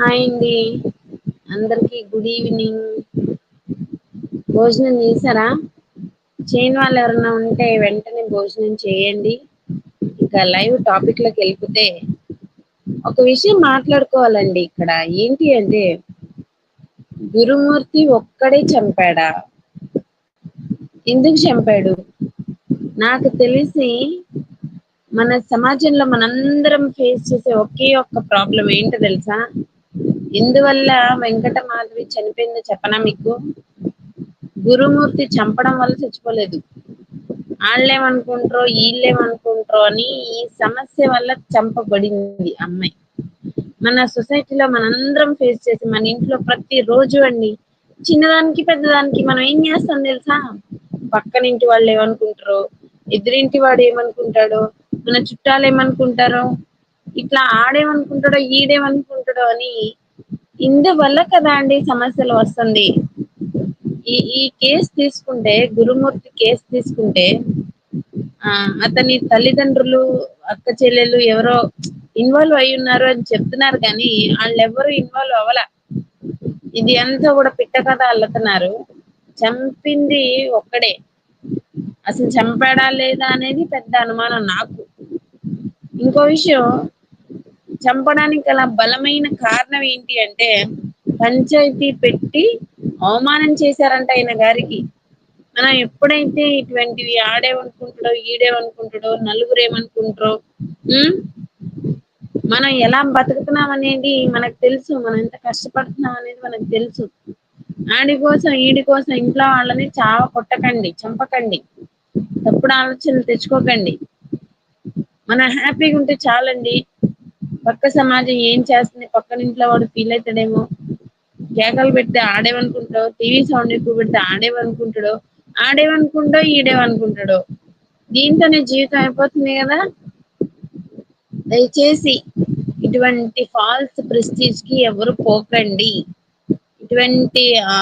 Hi అండి. అందరికి good evening. భోజనం చేసారా చేయని వాళ్ళు ఎవరన్నా ఉంటే వెంటనే భోజనం చేయండి. ఇంకా లైవ్ టాపిక్లోకి వెళ్ళిపోతే ఒక విషయం మాట్లాడుకోవాలండి ఇక్కడ. ఏంటి అంటే గురుమూర్తి ఒక్కడే చంపాడా? ఎందుకు చంపాడు? నాకు తెలిసి మన సమాజంలో మనందరం ఫేస్ చేసే ఒకే ఒక్క ప్రాబ్లం ఏంటో తెలుసా? ఇందువల్ల వెంకట మాధవి చనిపోయిందో చెప్పనా మీకు? గురుమూర్తి చంపడం వల్ల చచ్చిపోలేదు. ఆళ్ళేమనుకుంట్రో వీళ్ళేమనుకుంటారో అని ఈ సమస్య వల్ల చంపబడింది అమ్మాయి. మన సొసైటీలో మనందరం ఫేస్ చేసి మన ఇంట్లో ప్రతి రోజు అండి చిన్నదానికి పెద్దదానికి మనం ఏం చేస్తాం తెలుసా? పక్కనింటి వాళ్ళు ఏమనుకుంటారో ఎదురింటి వాడు ఏమనుకుంటాడో మన చుట్టాలు ఏమనుకుంటారో ఇట్లా ఆడేమనుకుంటాడో ఈడేమనుకుంటాడో అని ఇందువల్ల కదా అండి సమస్యలు వస్తుంది. ఈ ఈ కేసు తీసుకుంటే గురుమూర్తి కేసు తీసుకుంటే ఆ అతని తల్లిదండ్రులు అక్క చెల్లెలు ఎవరో ఇన్వాల్వ్ అయి ఉన్నారు అని చెప్తున్నారు కానీ వాళ్ళు ఎవరు ఇన్వాల్వ్ అవ్వల. ఇది అంతా కూడా పిట్ట కథ అల్లుతున్నారు. చంపింది ఒక్కడే. అసలు చంపాడా లేదా అనేది పెద్ద అనుమానం నాకు. ఇంకో విషయం చంపడానికి గల బలమైన కారణం ఏంటి అంటే పంచాయతీ పెట్టి అవమానం చేశారంట ఆయన గారికి. మనం ఎప్పుడైతే ఇటువంటివి ఆడేమనుకుంటాడో ఈడేమనుకుంటాడో నలుగురు ఏమనుకుంటారో ఉమ్? మనం ఎలా బతుకుతున్నాం అనేది మనకు తెలుసు. మనం ఎంత కష్టపడుతున్నాం అనేది మనకు తెలుసు. ఆడి కోసం ఈడి కోసం ఇంట్లో వాళ్ళని చావ కొట్టకండి చంపకండి. తప్పుడు ఆలోచనలు తెచ్చుకోకండి. మనం హ్యాపీగా ఉంటే చాలండి. పక్క సమాజం ఏం చేస్తుంది? పక్కన ఇంట్లో వాడు ఫీల్ అవుతాడేమో. కేకలు పెడితే ఆడేవనుకుంటాడో టీవీ సౌండ్ ఎక్కువ పెడితే ఆడేవనుకుంటాడో ఆడేమనుకుంటో ఈడేవనుకుంటాడో. దీంతోనే జీవితం అయిపోతుంది కదా. దయచేసి ఇటువంటి ఫాల్స్ ప్రెస్టీజ్కి ఎవరు పోకండి. ఇటువంటి ఆ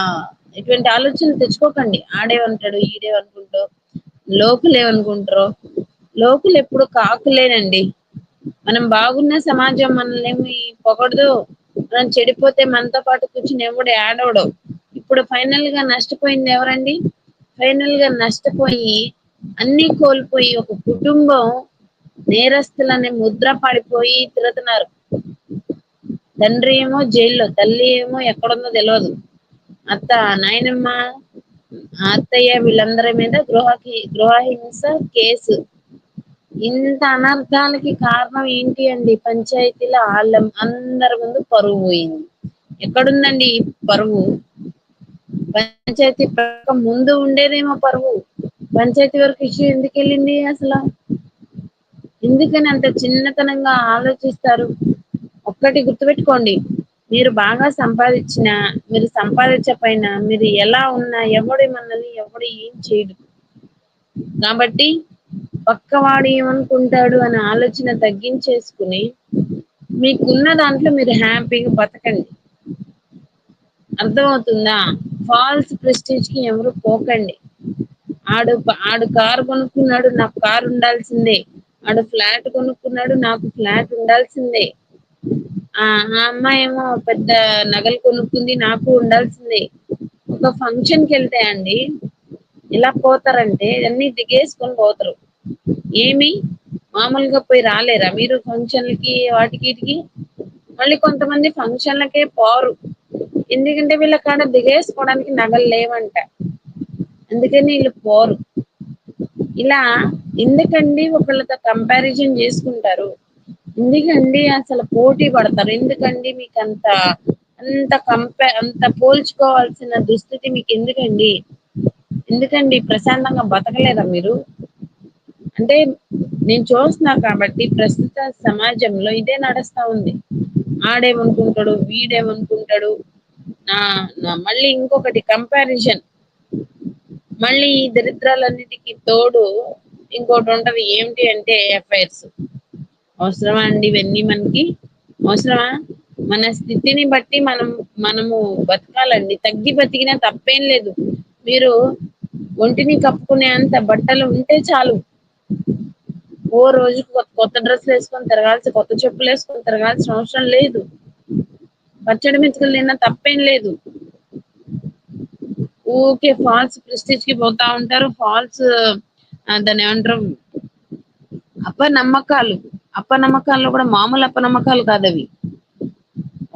ఇటువంటి ఆలోచనలు తెచ్చుకోకండి. ఆడేమంటాడు ఈడేమనుకుంటో లోకులు ఏమనుకుంటారో లోకులు ఎప్పుడు కాకులేనండి. మనం బాగున్న సమాజం మనల్ని పొగడదు. మనం చెడిపోతే మనతో పాటు కూర్చుని ఎవడు ఏడవడు ఇప్పుడు ఫైనల్గా నష్టపోయింది ఎవరండి? ఫైనల్గా నష్టపోయి అన్ని కోల్పోయి ఒక కుటుంబం నేరస్తులనే ముద్ర పడిపోయి తిరుగుతున్నారు. తండ్రి ఏమో జైల్లో తల్లి ఏమో ఎక్కడుందో తెలియదు అత్త నాయనమ్మ అత్తయ్య వీళ్ళందరి మీద గృహకి గృహహింస కేసు. ఇంత అనర్థానికి కారణం ఏంటి అండి? పంచాయతీలో వాళ్ళ అందరి ముందు పరువు పోయింది. ఎక్కడుందండి పరువు? పంచాయతీ ముందు ఉండేదేమో పరువు. పంచాయతీ వరకు ఇష్యూ ఎందుకు వెళ్ళింది అసలు? ఎందుకని అంత చిన్నతనంగా ఆలోచిస్తారు? ఒక్కటి గుర్తుపెట్టుకోండి. మీరు బాగా సంపాదించిన మీరు సంపాదించకపోయినా మీరు ఎలా ఉన్నా ఎవడి మనల్ని ఎవడు ఏం చేయడు. కాబట్టి పక్కవాడు ఏమనుకుంటాడు అనే ఆలోచన తగ్గించేసుకుని మీకున్న దాంట్లో మీరు హ్యాపీగా బతకండి. అర్థమవుతుందా? ఫాల్స్ ప్రెస్టేజ్కి ఎవరు పోకండి. ఆడు ఆడు కారు కొనుక్కున్నాడు నాకు కారు ఉండాల్సిందే. ఆడు ఫ్లాట్ కొనుక్కున్నాడు నాకు ఫ్లాట్ ఉండాల్సిందే. ఆ ఆ అమ్మాయి ఏమో పెద్ద నగలు కొనుక్కుంది నాకు ఉండాల్సిందే. ఒక ఫంక్షన్కి వెళ్తే అండి ఇలా పోతారంటే అన్ని దిగేసుకొని పోతారు. ఏమి? మామూలుగా పోయి రాలేరా మీరు ఫంక్షన్లకి వాటికి వీటికి మళ్ళీ కొంతమంది ఫంక్షన్లకే పోరు. ఎందుకంటే వీళ్ళ కాడ దిగేసుకోవడానికి నగలు లేవంట. అందుకని వీళ్ళు పోరు. ఇలా ఎందుకండి ఒకళ్ళతో కంపారిజన్ చేసుకుంటారు? ఎందుకండి అసలు పోటీ పడతారు? ఎందుకండి మీకు అంత అంత కంపే అంత పోల్చుకోవాల్సిన దుస్థితి మీకు ఎందుకండి ఎందుకండి ప్రశాంతంగా బతకలేరా మీరు? అంటే నేను చూస్తున్నా కాబట్టి ప్రస్తుత సమాజంలో ఇదే నడుస్తా ఉంది. ఆడేమనుకుంటాడు వీడేమనుకుంటాడు? నా మళ్ళీ ఇంకొకటి కంపారిజన్ మళ్ళీ ఈ దరిద్రాలన్నిటికీ తోడు ఇంకోటి ఉంటది ఏమిటి అంటే ఎఫ్ఐఆర్స్ అవసరమా అండి ఇవన్నీ మనకి? అవసరమా? మన స్థితిని బట్టి మనం మనము బతకాలండి. తగ్గి బతికినా తప్పేం లేదు. మీరు ఒంటిని కప్పుకునే అంత బట్టలు ఉంటే చాలు. ఓ రోజుకు కొత్త కొత్త డ్రెస్సులు వేసుకొని తిరగాల్సి కొత్త చెప్పులు వేసుకొని తిరగాల్సిన అవసరం లేదు. పచ్చడి మెతుకులు తిన్నా తప్పేం లేదు. ఊకే ఫాల్స్ ప్రెస్టేజ్కి పోతా ఉంటారు. ఫాల్స్ దాన్ని ఏమంటారు? అపనమ్మకాలు. అపనమ్మకాల్లో కూడా మామూలు అపనమ్మకాలు కాదు అవి.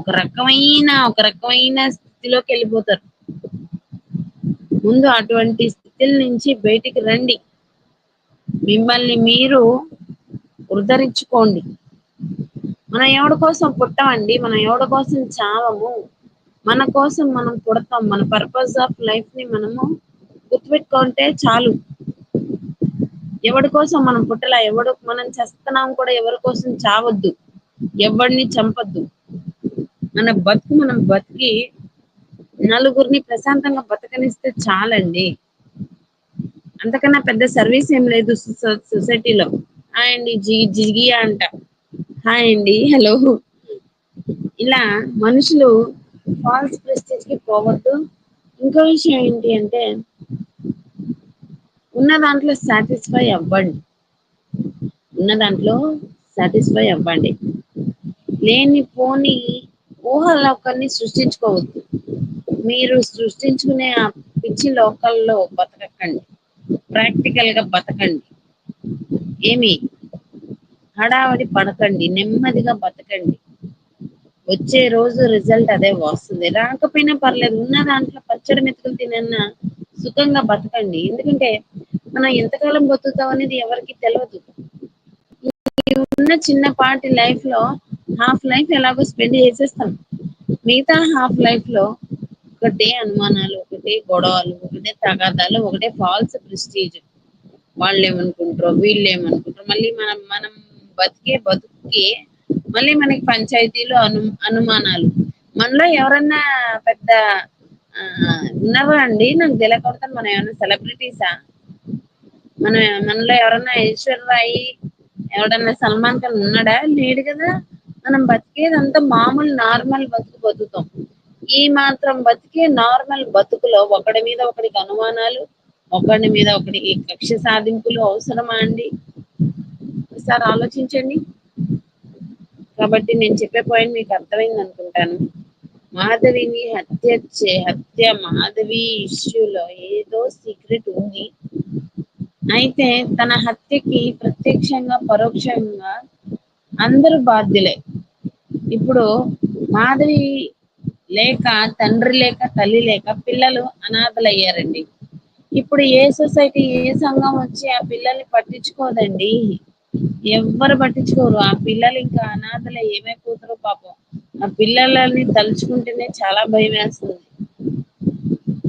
ఒక రకమైన ఒక రకమైన స్థితిలోకి వెళ్ళిపోతారు. ముందు అటువంటి స్థితిల నుంచి బయటికి రండి. మిమ్మల్ని మీరు ఉద్ధరించుకోండి మనం ఎవడి కోసం పుట్టమండి? మనం ఎవడి కోసం చావము? మన కోసం మనం పుడతాం. మన పర్పస్ ఆఫ్ లైఫ్ని మనము గుర్తుపెట్టుకుంటే చాలు. ఎవడి కోసం మనం పుట్టలా? ఎవడు మనం చేస్తున్నాం కూడా ఎవరి కోసం చావద్దు. ఎవడిని చంపద్దు. మన బతుకు మనం బతికి నలుగురిని ప్రశాంతంగా బతకనిస్తే చాలండి. అంతకన్నా పెద్ద సర్వీస్ ఏం లేదు సొసైటీలో. హాయ్ అండి జి జిగి అంట. హాయ్ అండి హలో. ఇలా మనుషులు ఫాల్స్ ప్రెస్టేజ్కి పోవద్దు. ఇంకో విషయం ఏంటి అంటే ఉన్న దాంట్లో సాటిస్ఫై అవ్వండి. ఉన్న దాంట్లో సాటిస్ఫై అవ్వండి. లేని పోని ఊహలోకాన్ని సృష్టించుకోవద్దు. మీరు సృష్టించుకునే ఆ పిచ్చి లోకల్లో బతకకండి. ప్రాక్టికల్గా బతకండి. ఏమి? హడావడి పడకండి నెమ్మదిగా బతకండి. వచ్చే రోజు రిజల్ట్ అదే వస్తుంది. రాకపోయినా పర్లేదు ఉన్న దాంట్లో పచ్చడి మెతుకులు తినన్నా సుఖంగా బతకండి. ఎందుకంటే మనం ఎంతకాలం బతుకుతాం అనేది ఎవరికి తెలియదు ఉన్న చిన్నపాటి లైఫ్లో హాఫ్ లైఫ్ ఎలాగో స్పెండ్ చేసేస్తాం. మిగతా హాఫ్ లైఫ్లో ఒకటే అనుమానాలు ఒకటే గొడవలు ఒకటే తగాదాలు ఒకటే ఫాల్స్ ప్రెస్టీజ్ వాళ్ళు ఏమనుకుంటారో వీళ్ళు ఏమనుకుంటారు మళ్ళీ మనం మనం బతికే బతుకే మళ్ళీ మనకి పంచాయతీలు అను అనుమానాలు. మనలో ఎవరన్నా పెద్ద ఆ ఉన్నారా అండి? నాకు తెలియకూడదు మనం ఏమైనా సెలబ్రిటీసా మన మనలో ఎవరన్నా ఐశ్వర్యరాయి ఎవడన్నా సల్మాన్ ఖాన్ ఉన్నాడా? లేడు కదా. మనం బతికేదంతా మామూలు నార్మల్ బతుకు బతుకుతాం. ఈ మాత్రం బతికే నార్మల్ బతుకులో ఒకడి మీద ఒకడికి అనుమానాలు ఒకడి మీద ఒకడికి కక్ష సాధింపులు అవసరమా అండి? ఒకసారి ఆలోచించండి. కాబట్టి నేను చెప్పే పాయింట్ మీకు అర్థమైంది అనుకుంటాను. మాధవిని హత్య చే హత్య మాధవి ఇష్యూలో ఏదో సీక్రెట్ ఉంది. అయితే తన హత్యకి ప్రత్యక్షంగా పరోక్షంగా అందరూ బాధ్యులే. ఇప్పుడు మాధవి లేక తండ్రి లేక తల్లి లేక పిల్లలు అనాథలయ్యారండి. ఇప్పుడు ఏ సొసైటీ ఏ సంఘం వచ్చి ఆ పిల్లల్ని పట్టించుకోదండి. ఎవ్వరు పట్టించుకోరు. ఆ పిల్లలు ఇంకా అనాథలు. ఏమైపోతారో పాపం. ఆ పిల్లలని తలుచుకుంటేనే చాలా భయం వేస్తుంది.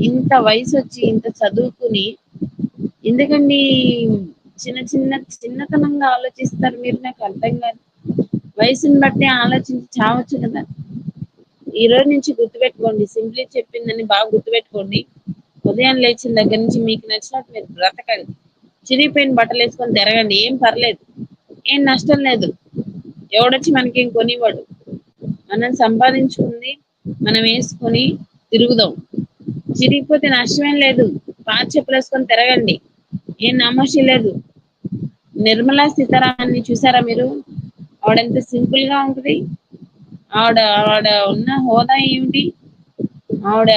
ఇంత వయసు వచ్చి ఇంత చదువుకుని ఎందుకండి చిన్న చిన్న చిన్నతనంగా ఆలోచిస్తారు మీరు? నాకు అర్థం కాదు. వయసుని బట్టి ఆలోచించి చావచ్చు కదా. ఈ రోజు నుంచి గుర్తుపెట్టుకోండి. సింప్లీ చెప్పిందని బాగా గుర్తుపెట్టుకోండి. ఉదయం లేచిన దగ్గర నుంచి మీకు నచ్చినట్టు మీరు బ్రతకండి. చిరిగిపోయిన బట్టలు వేసుకొని తిరగండి. ఏం పర్లేదు. ఏం నష్టం లేదు. ఎవడొచ్చి మనకేం కొనివ్వడు. మనం సంపాదించుకుంది మనం వేసుకొని తిరుగుదాం. చిరిగిపోతే నష్టమేం లేదు. పాత చెప్పులు వేసుకొని తిరగండి. ఏం నమోషి లేదు. నిర్మలా సీతారామన్ని చూసారా మీరు? ఆవిడ ఎంత సింపుల్గా ఉంటుంది. ఆవిడ ఆవిడ ఉన్న హోదా ఏమిటి? ఆవిడ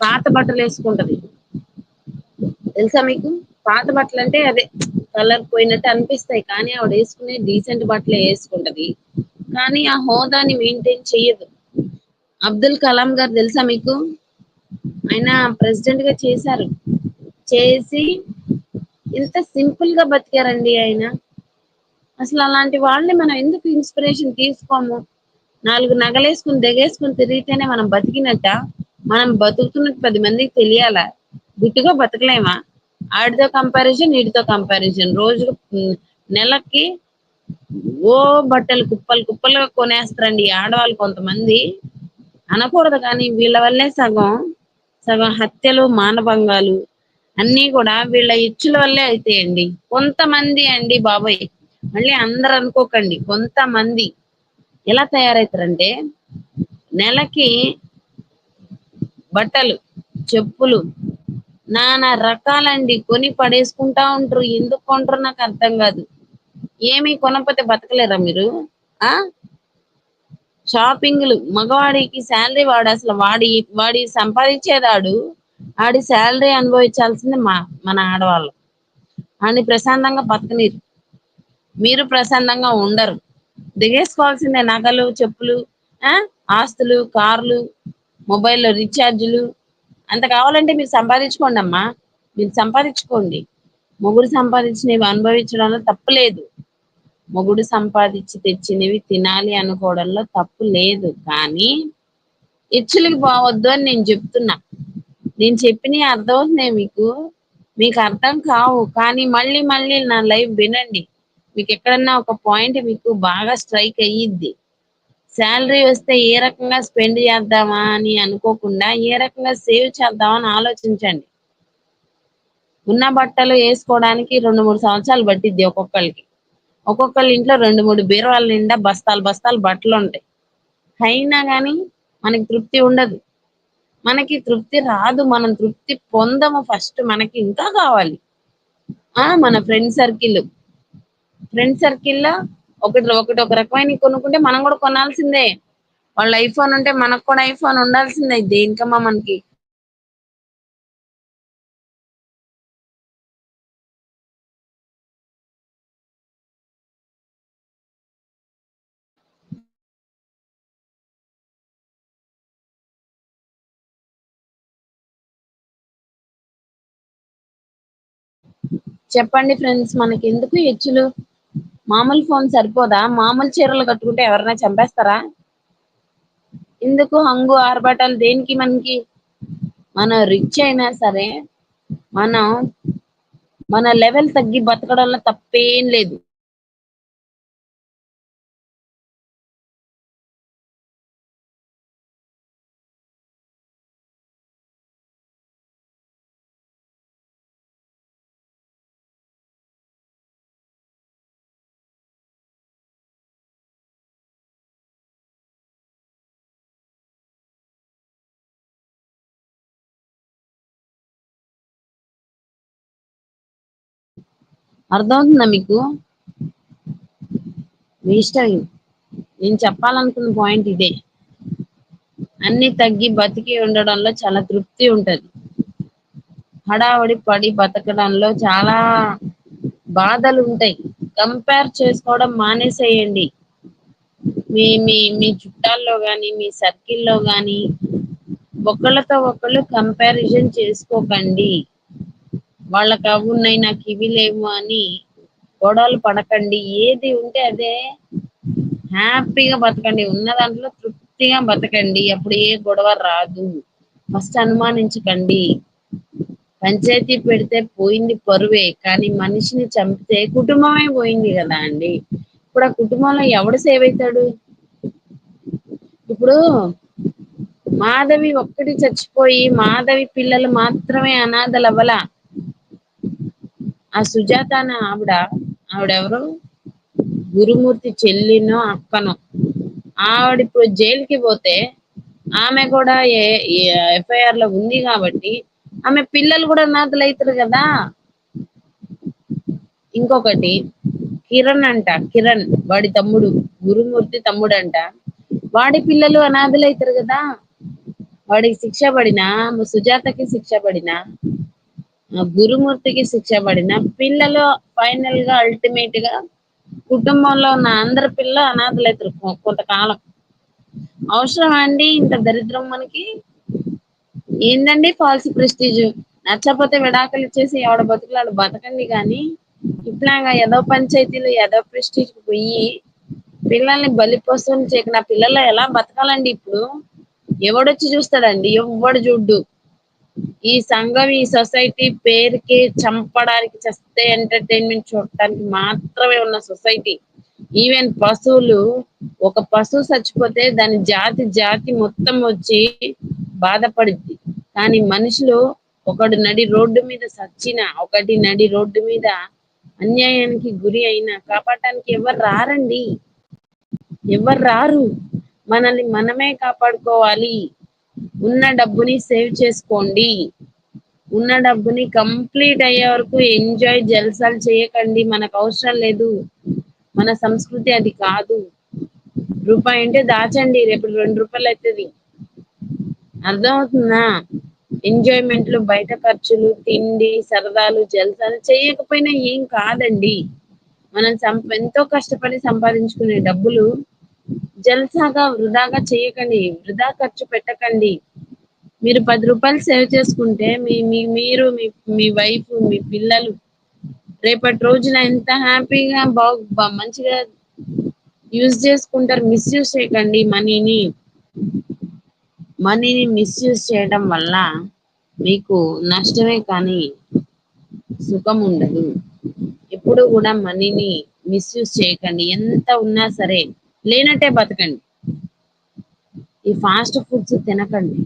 పాత బట్టలు వేసుకుంటది. తెలుసా మీకు? పాత బట్టలు అంటే అదే కలర్ పోయినట్టు అనిపిస్తాయి కానీ ఆవిడ వేసుకునే డీసెంట్ బట్టలే వేసుకుంటది. కానీ ఆ హోదాని మెయింటైన్ చెయ్యదు. అబ్దుల్ కలాం గారు తెలుసా మీకు? ఆయన ప్రెసిడెంట్గా చేశారు. చేసి ఇంత సింపుల్గా బతికారండి ఆయన. అసలు అలాంటి వాళ్ళని మనం ఎందుకు ఇన్స్పిరేషన్ తీసుకోము? నాలుగు నగలేసుకుని దిగేసుకుని తిరిగితేనే మనం బతికినట్ట? మనం బతుకుతున్నట్టు పది మందికి తెలియాలా? గుట్టుగా బతకలేమా? ఆడితో కంపారిజన్ వీటితో కంపారిజన్ రోజు నెలకి ఓ బట్టలు కుప్పలు కుప్పలుగా కొనేస్తారండి ఆడవాళ్ళు కొంతమంది. అనకూడదు కానీ వీళ్ళ వల్లే సగం సగం హత్యలు మానభంగాలు అన్నీ కూడా వీళ్ళ ఇచ్చుల వల్లే అవుతాయండి కొంతమంది అండి బాబాయ్. మళ్ళీ అందరు అనుకోకండి. కొంతమంది ఎలా తయారవుతారంటే నెలకి బట్టలు చెప్పులు నానా రకాలండి కొని పడేసుకుంటా ఉంటారు. ఎందుకు కొంటారు నాకు అర్థం కాదు. ఏమి కొనకపోతే బతకలేరా మీరు? ఆ? షాపింగ్లు మగవాడికి శాలరీ వాడు అసలు వాడి వాడి సంపాదించేదాడు. ఆడి శాలరీ అనుభవించాల్సింది మా మన ఆడవాళ్ళు. అని ప్రశాంతంగా బతకనీరు. మీరు ప్రశాంతంగా ఉండరు. దిగేసుకోవాల్సిందే నగలు చెప్పులు ఆ? ఆస్తులు కార్లు మొబైల్ రీఛార్జులు. అంత కావాలంటే మీరు సంపాదించుకోండి అమ్మా. మీరు సంపాదించుకోండి. మొగుడు సంపాదించినవి అనుభవించడంలో తప్పు లేదు. మొగుడు సంపాదించి తెచ్చినవి తినాలి అనుకోవడంలో తప్పు లేదు. కానీ ఇచ్చులకి పోవద్దు అని నేను చెప్తున్నా. నేను చెప్పినవి అర్థమవుతున్నాయి మీకు? మీకు అర్థం కావు. కానీ మళ్ళీ మళ్ళీ నా లైవ్ వినండి. మీకు ఎక్కడన్నా ఒక పాయింట్ మీకు బాగా స్ట్రైక్ అయ్యిద్ది. శాలరీ వస్తే ఏ రకంగా స్పెండ్ చేద్దామా అని అనుకోకుండా ఏ రకంగా సేవ్ చేద్దామా అని ఆలోచించండి. ఉన్న బట్టలు వేసుకోవడానికి రెండు మూడు సంవత్సరాలు పట్టిద్ది ఒక్కొక్కరికి ఒక్కొక్కళ్ళ ఇంట్లో రెండు మూడు బీరువాల నిండా బస్తాలు బస్తాలు బట్టలు ఉంటాయి. అయినా కానీ మనకి తృప్తి ఉండదు. మనకి తృప్తి రాదు. మనం తృప్తి పొందము ఫస్ట్ మనకి ఇంకా కావాలి. ఆ మన ఫ్రెండ్ సర్కిల్ ఫ్రెండ్ సర్కిల్లో ఒకటి ఒకటి ఒక రకమైన కొనుక్కుంటే మనం కూడా కొనాల్సిందే. వాళ్ళ ఐఫోన్ ఉంటే మనకు కూడా ఐఫోన్ ఉండాల్సిందే. దేనికమ్మా మనకి. చెప్పండి ఫ్రెండ్స్ మనకి ఎందుకు హెచ్చులు? మామూలు ఫోన్ సరిపోదా? మామూలు చీరలు కట్టుకుంటే ఎవరైనా చంపేస్తారా? ఎందుకు హంగు ఆర్భాటాలు దేనికి మనకి? మనం రిచ్ అయినా సరే మనం మన లెవెల్ తగ్గి బతకడంలో తప్పేం లేదు. అర్థమవుతుందా మీకు? మీ ఇష్టం నేను చెప్పాలనుకున్న పాయింట్ ఇదే. అన్ని తగ్గి బతికి ఉండడంలో చాలా తృప్తి ఉంటది. హడావడి పడి బతకడంలో చాలా బాధలు ఉంటాయి. కంపేర్ చేసుకోవడం మానేసేయండి. మీ మీ మీ చుట్టాల్లో కానీ మీ సర్కిల్లో కానీ ఒకళ్ళతో ఒకళ్ళు కంపారిజన్ చేసుకోకండి. వాళ్ళకి అవి ఉన్నాయి నాకు ఇవి లేవు అని గొడవలు పడకండి. ఏది ఉంటే అదే. హ్యాపీగా బతకండి. ఉన్న దాంట్లో తృప్తిగా బతకండి. అప్పుడు ఏ గొడవ రాదు. ఫస్ట్ అనుమానించకండి. పంచాయతీ పెడితే పోయింది పరువే కానీ మనిషిని చంపితే కుటుంబమే పోయింది కదా అండి. ఇప్పుడు ఆ కుటుంబంలో ఎవడు సేవ్ అవుతాడు? ఇప్పుడు మాధవి ఒక్కటి చచ్చిపోయి మాధవి పిల్లలు మాత్రమే అనాథలు అవ్వలా ఆ సుజాత అనే ఆవిడ ఆవిడెవరు? గురుమూర్తి చెల్లినో అక్కనో. ఆవిడ ఇప్పుడు జైలుకి పోతే ఆమె కూడా ఎఫ్ఐఆర్లో ఉంది కాబట్టి ఆమె పిల్లలు కూడా అనాథలు అవుతారు కదా. ఇంకొకటి కిరణ్ అంట కిరణ్ వాడి తమ్ముడు గురుమూర్తి తమ్ముడు అంట వాడి పిల్లలు అనాథలు అవుతారు కదా. వాడికి శిక్ష పడినా సుజాతకి శిక్ష పడినా గురుమూర్తికి శిక్ష పడిన పిల్లలు ఫైనల్గా అల్టిమేట్గా కుటుంబంలో ఉన్న అందరి పిల్ల అనాథలైతారు కొంతకాలం. అవసరం అండి ఇంత దరిద్రం మనకి? ఏందండి ఫాల్స్ ప్రెస్టీజ్ నచ్చకపోతే విడాకులు ఇచ్చేసి ఎవడ బతుకులాడు? బతకండి కానీ ఇట్లాగా ఏదో పంచాయతీలు ఏదో ప్రెస్టీజ్ పోయి పిల్లల్ని బలిపోసం చేయక నా పిల్లలు ఎలా బతకాలండి ఇప్పుడు? ఎవడొచ్చి చూస్తాడండి? ఎవడు చూడ్డు? ఈ సంఘం ఈ సొసైటీ పేరుకి చంపడానికి చస్తే ఎంటర్టైన్మెంట్ చూడటానికి మాత్రమే ఉన్న సొసైటీ. ఈవెన్ పశువులు ఒక పశువు చచ్చిపోతే దాని జాతి జాతి మొత్తం వచ్చి బాధపడిద్ది. కానీ మనుషులు ఒకడు నడి రోడ్డు మీద సచ్చిన ఒకటి నడి రోడ్డు మీద అన్యాయానికి గురి అయినా కాపాడటానికి ఎవరు రారండి? ఎవరు రారు? మనల్ని మనమే కాపాడుకోవాలి. ఉన్న డబ్బుని సేవ్ చేసుకోండి. ఉన్న డబ్బుని కంప్లీట్ అయ్యే వరకు ఎంజాయ్ జల్సాలు చేయకండి. మనకు అవసరం లేదు. మన సంస్కృతి అది కాదు. రూపాయి అంటే దాచండి. రేపు రెండు రూపాయలు అవుతుంది అర్థమవుతుందా? ఎంజాయ్మెంట్లు బయట ఖర్చులు తిండి సరదాలు జల్సాలు చేయకపోయినా ఏం కాదండి. మనం సం ఎంతో కష్టపడి సంపాదించుకునే డబ్బులు జల్సాగా వృధాగా చేయకండి వృధా ఖర్చు పెట్టకండి. మీరు పది రూపాయలు సేవ్ చేసుకుంటే మీ మీ మీరు మీ మీ వైఫ్ మీ పిల్లలు రేపటి రోజున ఎంత హ్యాపీగా బాగు మంచిగా యూజ్ చేసుకుంటారు మిస్యూజ్ చేయకండి మనీని మనీని మిస్యూజ్ చేయడం వల్ల మీకు నష్టమే కానీ సుఖం ఉండదు. ఎప్పుడు కూడా మనీని మిస్యూజ్ చేయకండి. ఎంత ఉన్నా సరే లేనట్టే బతకండి. ఈ ఫాస్ట్ ఫుడ్స్ తినకండి.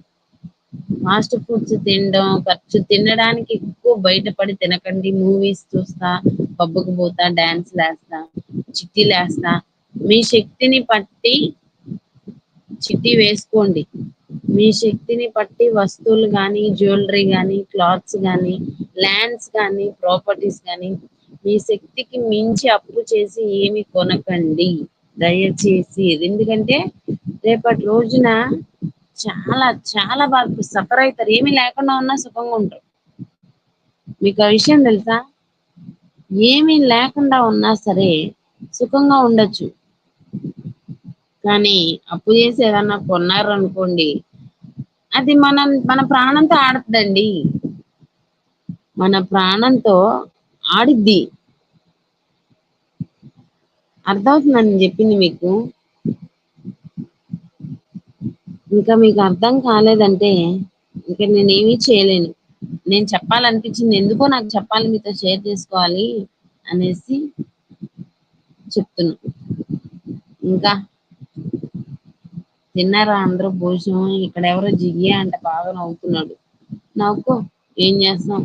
ఫాస్ట్ ఫుడ్స్ తినడం ఖర్చు తినడానికి ఎక్కువ బయటపడి తినకండి. మూవీస్ చూస్తా పబ్బుకు పోతా డాన్స్ లేస్తా చిట్టీలు వేస్తా మీ శక్తిని పట్టి చిట్టి వేసుకోండి. మీ శక్తిని పట్టి వస్తువులు కానీ జ్యువెలరీ కానీ క్లాత్స్ కానీ ల్యాండ్స్ కానీ ప్రాపర్టీస్ కానీ మీ శక్తికి మించి అప్పు చేసి ఏమి కొనకండి. దయచేసి ఎందుకంటే రేపటి రోజున చాలా చాలా బాగా సఫర్ అవుతారు. ఏమీ లేకుండా ఉన్నా సుఖంగా ఉంటారు. మీకు ఆ విషయం తెలుసా? ఏమీ లేకుండా ఉన్నా సరే సుఖంగా ఉండొచ్చు. కానీ అప్పు చేసి ఏదన్నా కొన్నారు అనుకోండి అది మనం మన ప్రాణంతో ఆడుతుందండి. మన ప్రాణంతో ఆడిద్ది. అర్థమవుతుందని నేను చెప్పింది మీకు? ఇంకా మీకు అర్థం కాలేదంటే ఇంకా నేనేమీ చేయలేను. నేను చెప్పాలనిపించింది ఎందుకో నాకు చెప్పాలి మీతో షేర్ చేసుకోవాలి అనేసి చెప్తున్నా. ఇంకా తిన్నారా అందరూ భోజనం? ఇక్కడ ఎవరో జిగి అంట బాగా నవ్వుతున్నాడు. నవ్వుకో ఏం చేస్తాం?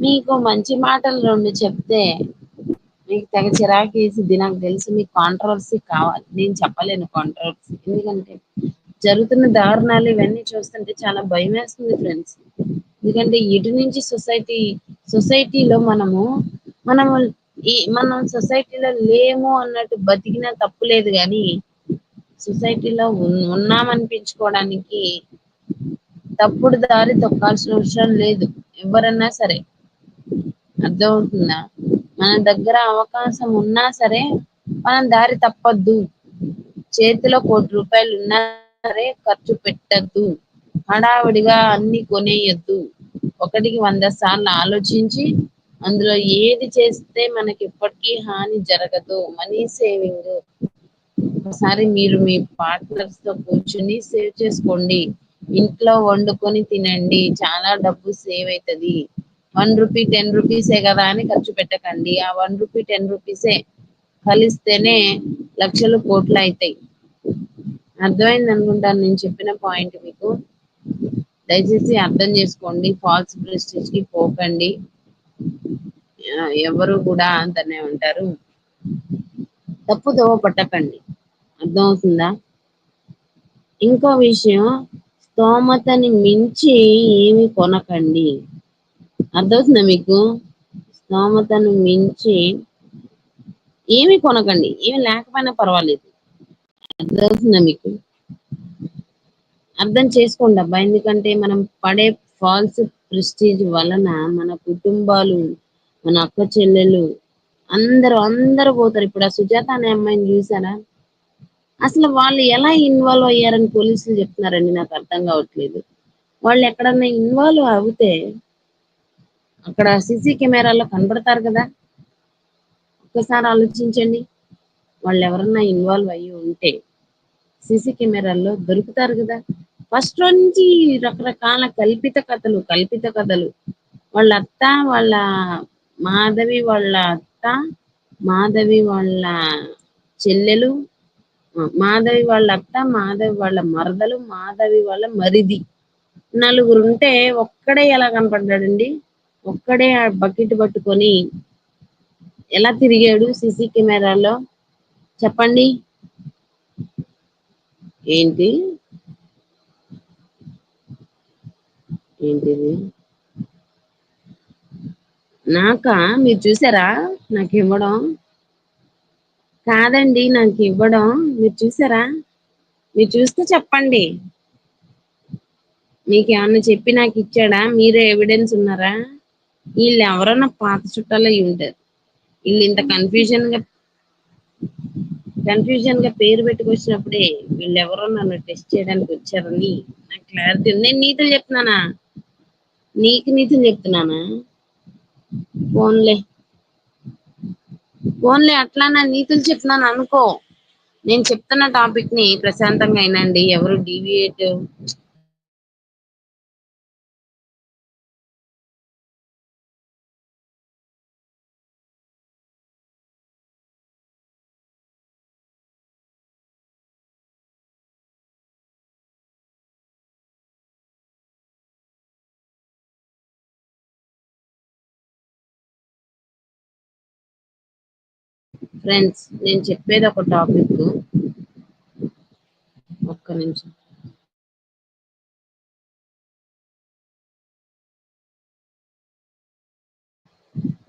మీకు మంచి మాటలు రెండు చెప్తే మీకు తెగ చిరాకు వేసిద్ది. నాకు తెలిసి మీకు కాంట్రవర్సీ కావాలి. నేను చెప్పలేను కాంట్రవర్సీ ఎందుకంటే జరుగుతున్న దారుణాలు ఇవన్నీ చూస్తుంటే చాలా భయం వేస్తుంది ఫ్రెండ్స్ ఎందుకంటే ఇటు నుంచి సొసైటీ సొసైటీలో మనము మనము ఈ మనం సొసైటీలో లేము అన్నట్టు బతికినా తప్పు లేదు కానీ సొసైటీలో ఉన్నామనిపించుకోవడానికి తప్పుడు దారి తొక్కాల్సిన అవసరం లేదు. ఎవరన్నా సరే. అర్థమవుతుందా? మన దగ్గర అవకాశం ఉన్నా సరే మనం దారి తప్పద్దు. చేతిలో కోటి రూపాయలు ఉన్నా సరే ఖర్చు పెట్టద్దు. హడావిడిగా అన్ని కొనేయద్దు. ఒకటికి వంద సార్లు ఆలోచించి అందులో ఏది చేస్తే మనకి ఎప్పటికీ హాని జరగదు. Money saving. ఒకసారి మీరు మీ పార్ట్నర్స్తో కూర్చుని సేవ్ చేసుకోండి. ఇంట్లో వండుకొని తినండి. చాలా డబ్బు సేవ్ అవుతుంది వన్ రూపీ టెన్ రూపీసే కదా అని ఖర్చు పెట్టకండి. ఆ వన్ రూపీ టెన్ రూపీసే కలిస్తేనే లక్షలు కోట్లు అవుతాయి అర్థమైంది అనుకుంటాను నేను చెప్పిన పాయింట్ మీకు. దయచేసి అర్థం చేసుకోండి. ఫాల్స్ ప్రెస్టేజ్కి పోకండి ఎవరు కూడా అంతనే ఉంటారు. తప్పు దోవ పట్టకండి. అర్థమవుతుందా? ఇంకో విషయం స్తోమతని మించి ఏమి కొనకండి. అర్థమవుతుందా మీకు? స్తోమతను మించి ఏమి కొనకండి. ఏమి లేకపోయినా పర్వాలేదు. అర్థమవుతుందా మీకు? అర్థం చేసుకోండి అబ్బా. ఎందుకంటే మనం పడే ఫాల్స్ ప్రెస్టీజ్ వలన మన కుటుంబాలు మన అక్క చెల్లెలు అందరూ అందరూ పోతారు. ఇప్పుడు ఆ సుజాత అనే అమ్మాయిని చూసారా? అసలు వాళ్ళు ఎలా ఇన్వాల్వ్ అయ్యారని పోలీసులు చెప్తున్నారండి. నాకు అర్థం కావట్లేదు. వాళ్ళు ఎక్కడన్నా ఇన్వాల్వ్ అవుతే అక్కడ సీసీ కెమెరాలో కనబడతారు కదా. ఒక్కసారి ఆలోచించండి. వాళ్ళు ఎవరన్నా ఇన్వాల్వ్ అయ్యి ఉంటే సీసీ కెమెరాల్లో దొరుకుతారు కదా. ఫస్ట్ నుంచి రకరకాల కల్పిత కథలు కల్పిత కథలు. వాళ్ళ అత్త వాళ్ళ మాధవి వాళ్ళ అత్త మాధవి వాళ్ళ చెల్లెలు మాధవి వాళ్ళ అత్త మాధవి వాళ్ళ మరదలు మాధవి వాళ్ళ మరిది. నలుగురు ఉంటే ఒక్కడే ఎలా కనపడ్డాడండి? ఒక్కడే ఆ బకెట్ పట్టుకొని ఎలా తిరిగాడు సీసీ కెమెరాలో? చెప్పండి. ఏంటి? ఏంటిది? నాకా? మీరు చూసారా? నాకు ఇవ్వడం. కాదండి నాకు ఇవ్వడం. మీరు చూసారా? మీరు చూస్తే చెప్పండి. మీకేమన్నా చెప్పి నాకు ఇచ్చాడా? మీరే ఎవిడెన్స్ ఉన్నారా? వీళ్ళు ఎవరన్నా పాత చుట్టాలు అయి ఉంటారు. వీళ్ళు ఇంత కన్ఫ్యూజన్గా కన్ఫ్యూజన్గా పేరు పెట్టుకొచ్చినప్పుడే వీళ్ళు ఎవరో నన్ను టెస్ట్ చేయడానికి వచ్చారని నాకు క్లారిటీ ఉంది. నేను నీతులు చెప్తున్నానా? నీకు నీతులు చెప్తున్నానా? ఫోన్లే. ఫోన్లే అట్లా నా నీతులు చెప్తున్నాను అనుకో. నేను చెప్తున్న టాపిక్ని ప్రశాంతంగా అయినండి ఎవరు డీవియేట్ ఫ్రెండ్స్ నేను చెప్పేది ఒక టాపిక్ ఒక్క నిమిషం.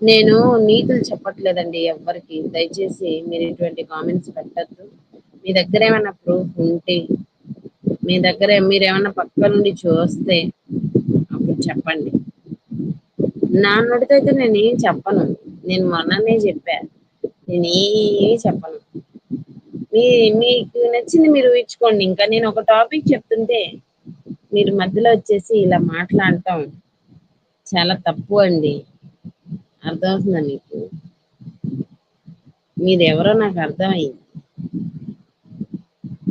నేను నీతులు చెప్పట్లేదండి ఎవ్వరికి. దయచేసి మీరు ఇటువంటి కామెంట్స్ పెట్టద్దు. మీ దగ్గర ఏమైనా ప్రూఫ్ ఉంటే మీ దగ్గర మీరు ఏమైనా పక్క నుండి చూస్తే అప్పుడు చెప్పండి. నా నోటితో అయితే నేను ఏం చెప్పను. నేను మొన్ననే చెప్పాను నేను ఏం చెప్పను. మీ మీకు నచ్చింది మీరు ఊహించుకోండి. ఇంకా నేను ఒక టాపిక్ చెప్తుంటే మీరు మధ్యలో వచ్చేసి ఇలా మాట్లాడటం చాలా తప్పు అండి. అర్థమవుతుందా మీకు? మీరెవరో నాకు అర్థమైంది.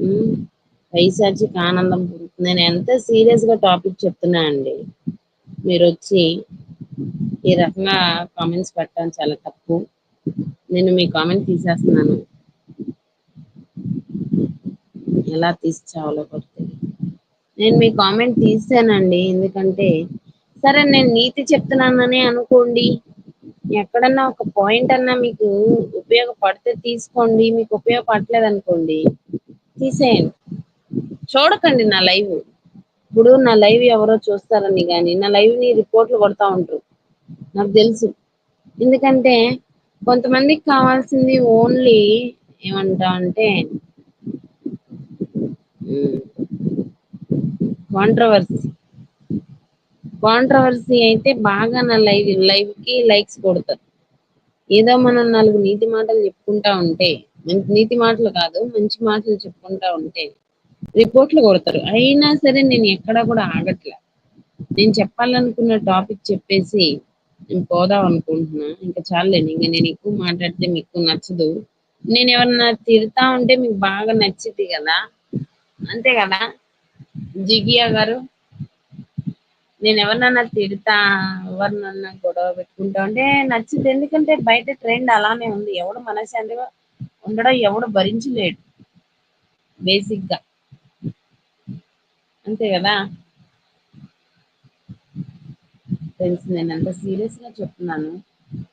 ఉమ్, పైశాచిక ఆనందం పొందుతుంది. నేను ఎంత సీరియస్గా టాపిక్ చెప్తున్నా అండి. మీరు వచ్చి ఈ రకంగా కామెంట్స్ పెట్టడం చాలా తప్పు. నేను మీ కామెంట్ తీసేస్తున్నాను. ఎలా తీసి చావాలో నేను మీ కామెంట్ తీసానండి ఎందుకంటే సరే నేను నీతి చెప్తున్నానని అనుకోండి ఎక్కడన్నా ఒక పాయింట్ అన్నా మీకు ఉపయోగపడితే తీసుకోండి మీకు ఉపయోగపడలేదు అనుకోండి తీసేయండి. చూడకండి నా లైవ్. ఇప్పుడు నా లైవ్ ఎవరో చూస్తారని కానీ నా లైవ్ని రిపోర్ట్లు కొడతా ఉంటారు. నాకు తెలుసు. ఎందుకంటే కొంతమందికి కావాల్సింది ఓన్లీ ఏమంటా అంటే కాంట్రవర్సీ కాంట్రవర్సీ అయితే బాగా నా లైవ్ లైవ్కి లైక్స్ కొడతారు. ఏదో మనం నాలుగు నీతి మాటలు చెప్పుకుంటా ఉంటే నీతి మాటలు కాదు మంచి మాటలు చెప్పుకుంటా ఉంటే రిపోర్ట్లు కొడతారు. అయినా సరే నేను ఎక్కడా కూడా ఆగట్లే. నేను చెప్పాలనుకున్న టాపిక్ చెప్పేసి నేను పోదాం అనుకుంటున్నా ఇంకా చాలేను ఇంకా నేను ఎక్కువ మాట్లాడితే మీకు నచ్చదు. నేను ఎవరన్నా తిడతా ఉంటే మీకు బాగా నచ్చింది కదా? అంతే కదా? జిగియా గారు నేను ఎవరినన్నా తిడతా ఎవరినన్నా గొడవ పెట్టుకుంటా ఉంటే నచ్చింది. ఎందుకంటే బయట ట్రెండ్ అలానే ఉంది. ఎవడు మనశాంతిగా ఉండడం ఎవడు భరించలేడు. బేసిక్గా అంతే కదా? ఫ్రెండ్స్ నేను ఎంత సీరియస్గా చెప్తున్నాను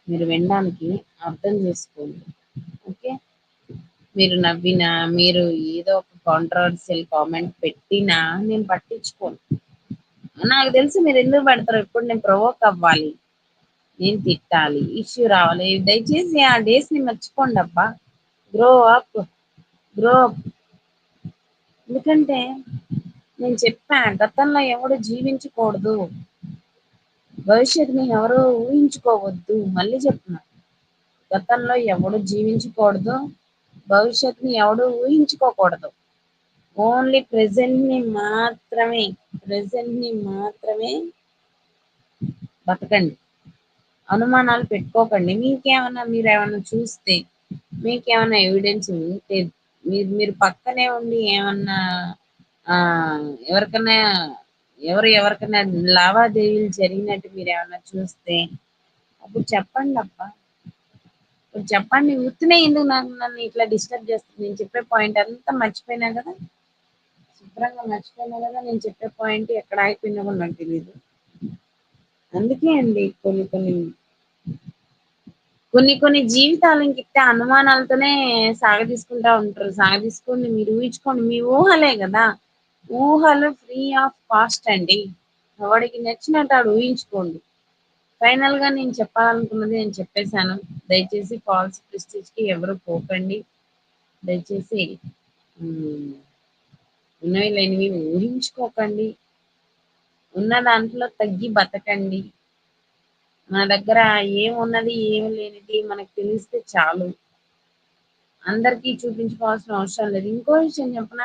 మీరు వినడానికి అర్థం చేసుకోండి. ఓకే? మీరు నవ్వినా మీరు ఏదో ఒక కాంట్రవర్సియల్ కామెంట్ పెట్టినా నేను పట్టించుకోను. నాకు తెలుసు మీరు ఎందుకు పెడతారు ఇప్పుడు నేను ప్రొవోక్ అవ్వాలి. నేను తిట్టాలి ఇష్యూ రావాలి. దయచేసి ఆ డేస్ని మర్చిపోండి అబ్బా. గ్రో అప్ గ్రో అప్ ఎందుకంటే నేను చెప్పాను గతంలో ఎవడు జీవించకూడదు. భవిష్యత్తుని ఎవరు ఊహించుకోవద్దు. మళ్ళీ చెప్తున్నా. గతంలో ఎవడు జీవించకూడదు భవిష్యత్తుని ఎవడు ఊహించుకోకూడదు. ఓన్లీ ప్రెసెంట్ని మాత్రమే ప్రెసెంట్ని మాత్రమే బతకండి. అనుమానాలు పెట్టుకోకండి. మీకేమన్నా మీరు ఏమన్నా చూస్తే మీకేమన్నా ఎవిడెన్స్ ఉంటే మీరు మీరు పక్కనే ఉండి ఏమన్నా ఎవరికైనా ఎవరు ఎవరికైనా లావాదేవీలు జరిగినట్టు మీరు ఏమైనా చూస్తే అప్పుడు చెప్పండి అప్ప ఇప్పుడు చెప్పండి ఉత్తినే ఎందుకు నాకు నన్ను ఇట్లా డిస్టర్బ్ చేస్తుంది? నేను చెప్పే పాయింట్ అంతా మర్చిపోయినా కదా? శుభ్రంగా మర్చిపోయినా కదా? నేను చెప్పే పాయింట్ ఎక్కడ ఆగిపోయినా కూడా నాకు తెలియదు అందుకే అండి కొన్ని కొన్ని కొన్ని కొన్ని జీవితాలు ఇంకిట్టే అనుమానాలతోనే సాగదీసుకుంటా ఉంటారు. సాగదీసుకోండి మీరు ఊహించుకోండి మీ ఊహలే కదా? ఊహలు ఫ్రీ ఆఫ్ కాస్ట్ అండి. వాడికి నచ్చినట్టు ఆడు ఊహించుకోండి. ఫైనల్గా నేను చెప్పాలనుకున్నది నేను చెప్పేశాను. దయచేసి ఫాల్స్ ప్రిస్టేజ్కి ఎవరు పోకండి. దయచేసి ఉన్నవి లేనివి ఊహించుకోకండి. ఉన్న దాంట్లో తగ్గి బతకండి. మన దగ్గర ఏమున్నది ఏమి లేనిది మనకు తెలిస్తే చాలు. అందరికీ చూపించుకోవాల్సిన అవసరం లేదు. ఇంకో విషయం చెప్పిన?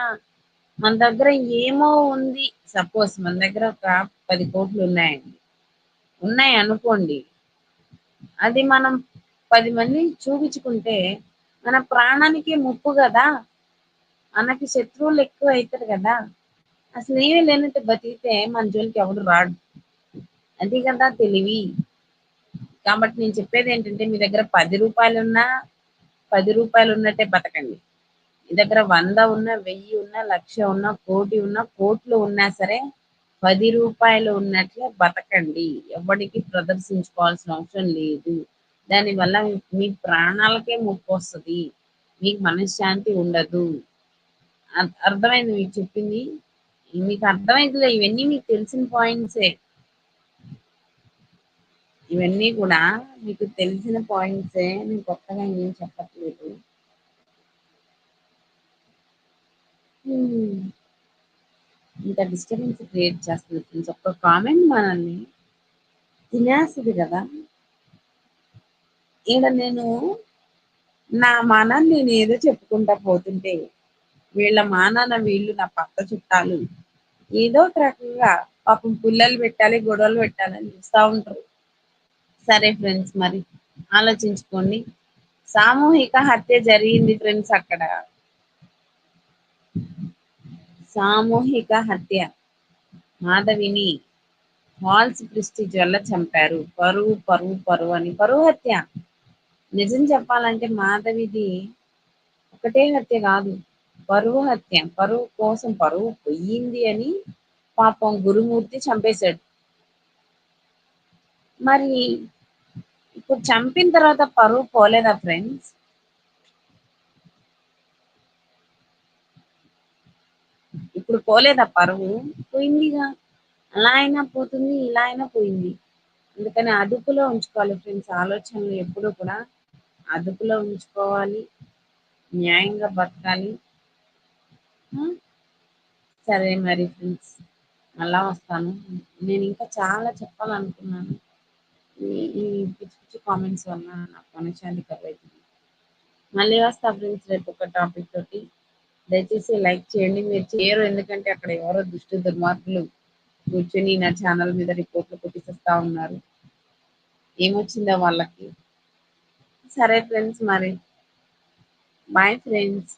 మన దగ్గర ఏమో ఉంది. సపోజ్ మన దగ్గర ఒక పది కోట్లు ఉన్నాయండి. ఉన్నాయి అనుకోండి. అది మనం పది మంది చూపించుకుంటే మన ప్రాణానికి ముప్పు కదా. మనకి శత్రువులు ఎక్కువ అవుతారు కదా. అసలు ఏమీ లేనట్టు బతికితే మన జోలికి ఎవడు రాడు. అది కదా తెలివి. కాబట్టి నేను చెప్పేది ఏంటంటే మీ దగ్గర పది రూపాయలు ఉన్నా పది రూపాయలు ఉన్నట్టే బతకండి. దగ్గర వంద ఉన్న వెయ్యి ఉన్న లక్ష ఉన్న కోటి ఉన్న కోట్లు ఉన్నా సరే పది రూపాయలు ఉన్నట్లే బతకండి. ఎవరికి ప్రదర్శించుకోవాల్సిన అవసరం లేదు. దాని వల్ల మీ ప్రాణాలకే ముప్పు వస్తుంది. మీకు మనశ్శాంతి ఉండదు. అర్థమైంది మీకు చెప్పింది? మీకు అర్థమైందిలే ఇవన్నీ మీకు తెలిసిన పాయింట్సే ఇవన్నీ కూడా మీకు తెలిసిన పాయింట్సే నేను కొత్తగా ఏం చెప్పట్లేదు. హ్మ్. ఇంత డిస్టర్బెన్స్ క్రియేట్ చేస్తుంది ఫ్రెండ్స్ ఒక్క కామెంట్ మనల్ని తినేస్తుంది కదా. ఈడ నేను నా మానాన్ని నేను ఏదో చెప్పుకుంటా పోతుంటే వీళ్ళ మానాన వీళ్ళు నా పక్క చుట్టాలు ఏదో ఒక రకంగా పాపం పుల్లలు పెట్టాలి గొడవలు పెట్టాలని చూస్తూ ఉంటారు. సరే ఫ్రెండ్స్ మరి ఆలోచించుకోండి. సామూహిక హత్య జరిగింది ఫ్రెండ్స్ అక్కడ. సామూహిక హత్య. మాధవిని ఫాల్స్ ప్రిస్టిజ్ వల్ల చంపారు. పరువు పరువు పరువు అని పరువు హత్య. నిజం చెప్పాలంటే మాధవిది ఒకటే హత్య కాదు. పరువు హత్య. పరువు కోసం పరువు పోయింది అని పాపం గురుమూర్తి చంపేశాడు. మరి ఇప్పుడు చంపిన తర్వాత పరువు పోలేదా ఫ్రెండ్స్ ఇప్పుడు పోలేదా పరువు పోయిందిగా. అలా అయినా పోతుంది ఇలా అయినా పోయింది. అందుకని అదుపులో ఉంచుకోవాలి ఫ్రెండ్స్ ఆలోచనలు ఎప్పుడూ కూడా అదుపులో ఉంచుకోవాలి న్యాయంగా బతకాలి. సరే మరి ఫ్రెండ్స్ మళ్ళా వస్తాను. నేను ఇంకా చాలా చెప్పాలనుకున్నాను. ఈ- పిచ్చి పిచ్చి కామెంట్స్ వల్ల నాకు మనశాంతి కలుగుతుంది మళ్ళీ వస్తా ఫ్రెండ్స్ రేపు ఒక టాపిక్ తోటి. దయచేసి లైక్ చేయండి మీరు చేయరు. ఎందుకంటే అక్కడ ఎవరో దుష్టు దుర్మార్గులు కూర్చొని నా ఛానల్ మీద రిపోర్ట్లు కొట్టిస్తా ఉన్నారు. ఏమొచ్చిందో వాళ్ళకి? సరే ఫ్రెండ్స్ మరి. Bye friends